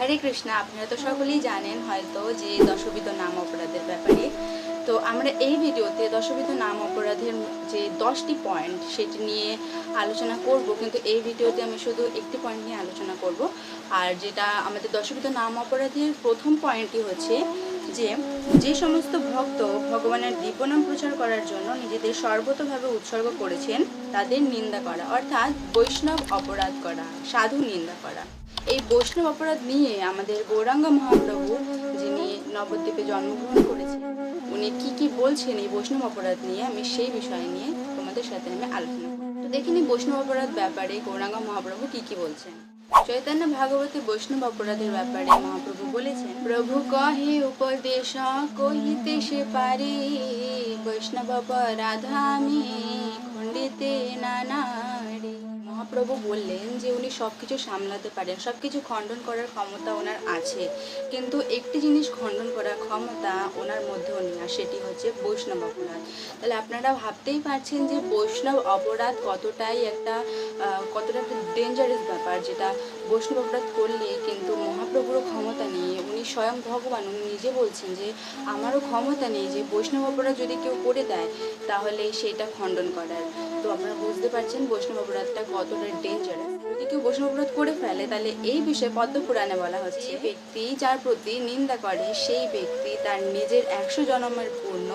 হরে কৃষ্ণা, আপনারা তো সকলেই জানেন হয়তো যে দশবিধ নাম অপরাধের ব্যাপারে। তো আমরা এই ভিডিওতে দশবিধ নাম অপরাধের যে দশটি পয়েন্ট সেটি নিয়ে আলোচনা করব, কিন্তু এই ভিডিওতে আমি শুধু একটি পয়েন্ট নিয়ে আলোচনা করব। আর যেটা আমাদের দশবিধ নাম অপরাধের প্রথম পয়েন্টটি হচ্ছে যে যে সমস্ত ভক্ত ভগবানের দিব্যনাম প্রচার করার জন্য নিজেদের সর্বতভাবে উৎসর্গ করেছেন, তাদের নিন্দা করা, অর্থাৎ বৈষ্ণব অপরাধ করা, সাধু নিন্দা করা। এই বৈষ্ণব অপরাধ নিয়ে আমাদের গৌরাঙ্গ মহাপ্রভু, যিনি নবদ্বীপে জন্মগ্রহণ করেছেন, উনি কি কি বলছেন এই বৈষ্ণব অপরাধ নিয়ে, আমি সেই বিষয় নিয়ে তোমাদের সাথে আমি আলোচনা করব। তো দেখিনি বৈষ্ণব অপরাধ ব্যাপারে গৌরাঙ্গ মহাপ্রভু কি কি বলছেন। চৈতন্য ভাগবতে বৈষ্ণব অপরাধের ব্যাপারে মহাপ্রভু বলেছেন, প্রভু কহে উপদেশ, কহিতে সে পারে। বৈষ্ণব অপরাধ আমি খণ্ডিতে নানারে মহাপ্রভু বললেন যে উনি সব কিছু সামলাতে পারেন সব কিছু খণ্ডন করার ক্ষমতা ওনার আছে। কিন্তু একটি জিনিস খণ্ডন করার ক্ষমতা ওনার মধ্যে নেই, আর সেটি হচ্ছে বৈষ্ণব অপরাধ। তাহলে আপনারা ভাবতেই পারছেন যে বৈষ্ণব অপরাধ কতটাই একটা কতটা একটা ডেঞ্জারাস ব্যাপার, যেটা বৈষ্ণব অপরাধ করলে কিন্তু মহাপ্রভুরও ক্ষমতা নেই। উনি স্বয়ং ভগবান, উনি নিজে বলছেন যে, আমারও ক্ষমতা নেই যে বৈষ্ণব অপরাধ যদি কেউ করে দেয়, তাহলে সেটা খণ্ডন করার। তো আপনারা বুঝতে পারছেন বৈষ্ণব অপরাধটা কতটা ডেঞ্জারাস যদি কেউ বৈষ্ণব অপরাধ করে ফেলে, তাহলে এই বিষয়ে পদ্ম পুরাণে বলা হচ্ছে, যে ব্যক্তি যার প্রতি নিন্দা করে, সেই ব্যক্তি তার নিজের একশো জন্মের পূর্ণ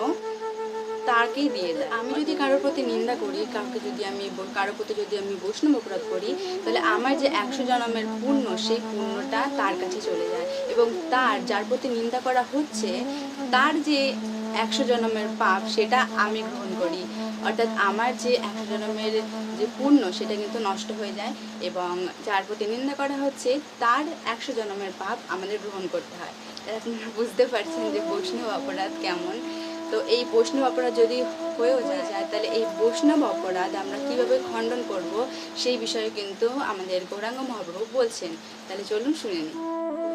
তাকেই দিয়ে দেয়। আমি যদি কারোর প্রতি নিন্দা করি, কাউকে যদি আমি কারোর প্রতি যদি আমি বৈষ্ণব অপরাধ করি, তাহলে আমার যে একশো জনমের পুণ্য, সেই পুণ্যটা তার কাছে চলে যায়। এবং তার যার প্রতি নিন্দা করা হচ্ছে, তার যে একশো জনমের পাপ, সেটা আমি গ্রহণ করি। অর্থাৎ আমার যে একশো জনমের যে পুণ্য, সেটা কিন্তু নষ্ট হয়ে যায় এবং যার প্রতি নিন্দা করা হচ্ছে, তার একশো জনমের পাপ আমাদের গ্রহণ করতে হয়। আপনারা বুঝতে পারছেন যে বৈষ্ণব অপরাধ কেমন? তো এই বৈষ্ণব অপরাধ যদি হয়েও যায় তাহলে এই বৈষ্ণব অপরাধ আমরা কীভাবে খণ্ডন করব সেই বিষয়ে কিন্তু আমাদের গৌরাঙ্গ মহাপ্রভু বলছেন। তাহলে চলুন শুনে নিই।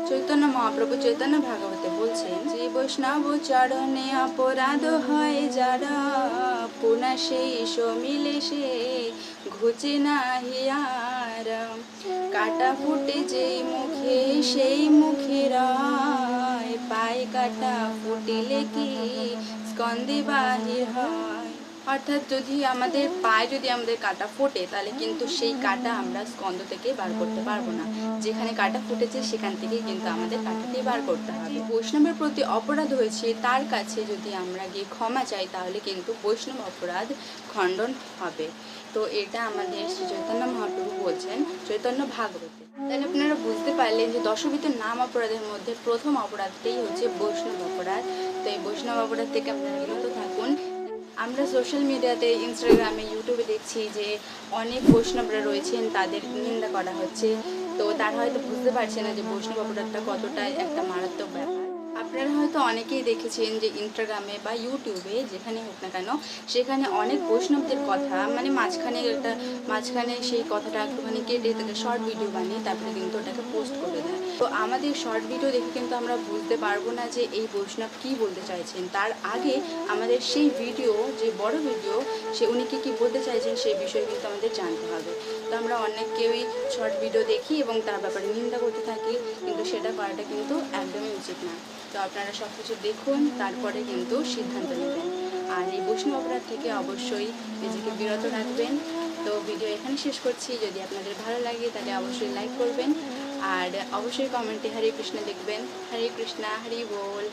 চৈতন্য মহাপ্রভু চৈতন্য ভাগবতে বলছেন যে বৈষ্ণব চরণে অপরাধ হয় যারা, পুনা সেই সমিলে সে ঘুচে না হিয়ার কাটা ফুটে যেই মুখে সেই মুখে রয় পায়ে কাটা ফুটিলে কি স্কন্দে বাহির হয়? অর্থাৎ যদি আমাদের পায়ে যদি আমাদের কাটা ফোটে, তাহলে কিন্তু সেই কাটা আমরা স্কন্দ থেকে বার করতে পারব না। যেখানে কাটা ফুটেছে, সেখান থেকে কিন্তু আমাদের কাটাটি বার করতে হবে। বৈষ্ণবের প্রতি অপরাধ হয়েছে, তার কাছে যদি আমরা গিয়ে ক্ষমা চাই, তাহলে কিন্তু বৈষ্ণব অপরাধ খণ্ডন হবে। তো এটা আমাদের শ্রী চৈতন্য মহাপ্রভু বলছেন। চৈতন্য ভাগবতে। তাহলে আপনারা বুঝতে পারলেন যে দশবিধ নাম অপরাধের মধ্যে প্রথম অপরাধটাই হচ্ছে বৈষ্ণব অপরাধ। তো এই বৈষ্ণব অপরাধ থেকে আপনারা বিরত থাকুন। আমরা সোশ্যাল মিডিয়াতে, ইনস্টাগ্রামে, ইউটিউবে দেখছি যে অনেক বৈষ্ণবরা রয়েছেন, তাদের নিন্দা করা হচ্ছে। তো তারা হয়তো বুঝতে পারছে না যে বৈষ্ণব অপরাধটা কতটা একটা মারাত্মক ব্যাপার। আপনারা হয়তো অনেকেই দেখেছেন যে ইনস্টাগ্রামে বা ইউটিউবে যেখানে হোক না কেন, সেখানে অনেক বৈষ্ণবদের কথা মানে মাঝখানে একটা, মাঝখানে সেই কথাটা একটুখানি কেটে তাকে শর্ট ভিডিও বানিয়ে তারপরে কিন্তু ওটাকে পোস্ট করে দেয়। তো আমাদের শর্ট ভিডিও দেখে কিন্তু আমরা বুঝতে পারব না যে এই বৈষ্ণব কী বলতে চাইছেন। তার আগে আমাদের সেই ভিডিও যে বড় ভিডিও সে উনি কী কী বলতে চাইছেন সেই বিষয়ে কিন্তু আমাদের জানতে হবে। তো আমরা অনেক কেউই শর্ট ভিডিও দেখি এবং তার ব্যাপারে নিন্দা করতে থাকি, কিন্তু সেটা করাটা কিন্তু একদমই উচিত না। তো আপনারা সব কিছু দেখুন, তারপরে কিন্তু সিদ্ধান্ত নেবেন। আর এই বৈষ্ণব অপরাধ থেকে অবশ্যই নিজেকে বিরত রাখবেন। তো ভিডিও এখানে শেষ করছি। যদি আপনাদের ভালো লাগে, তাহলে অবশ্যই লাইক করবেন। আর অবশ্যই কমেন্টে হরে কৃষ্ণ দেখবেন হরে কৃষ্ণা, হরি বল।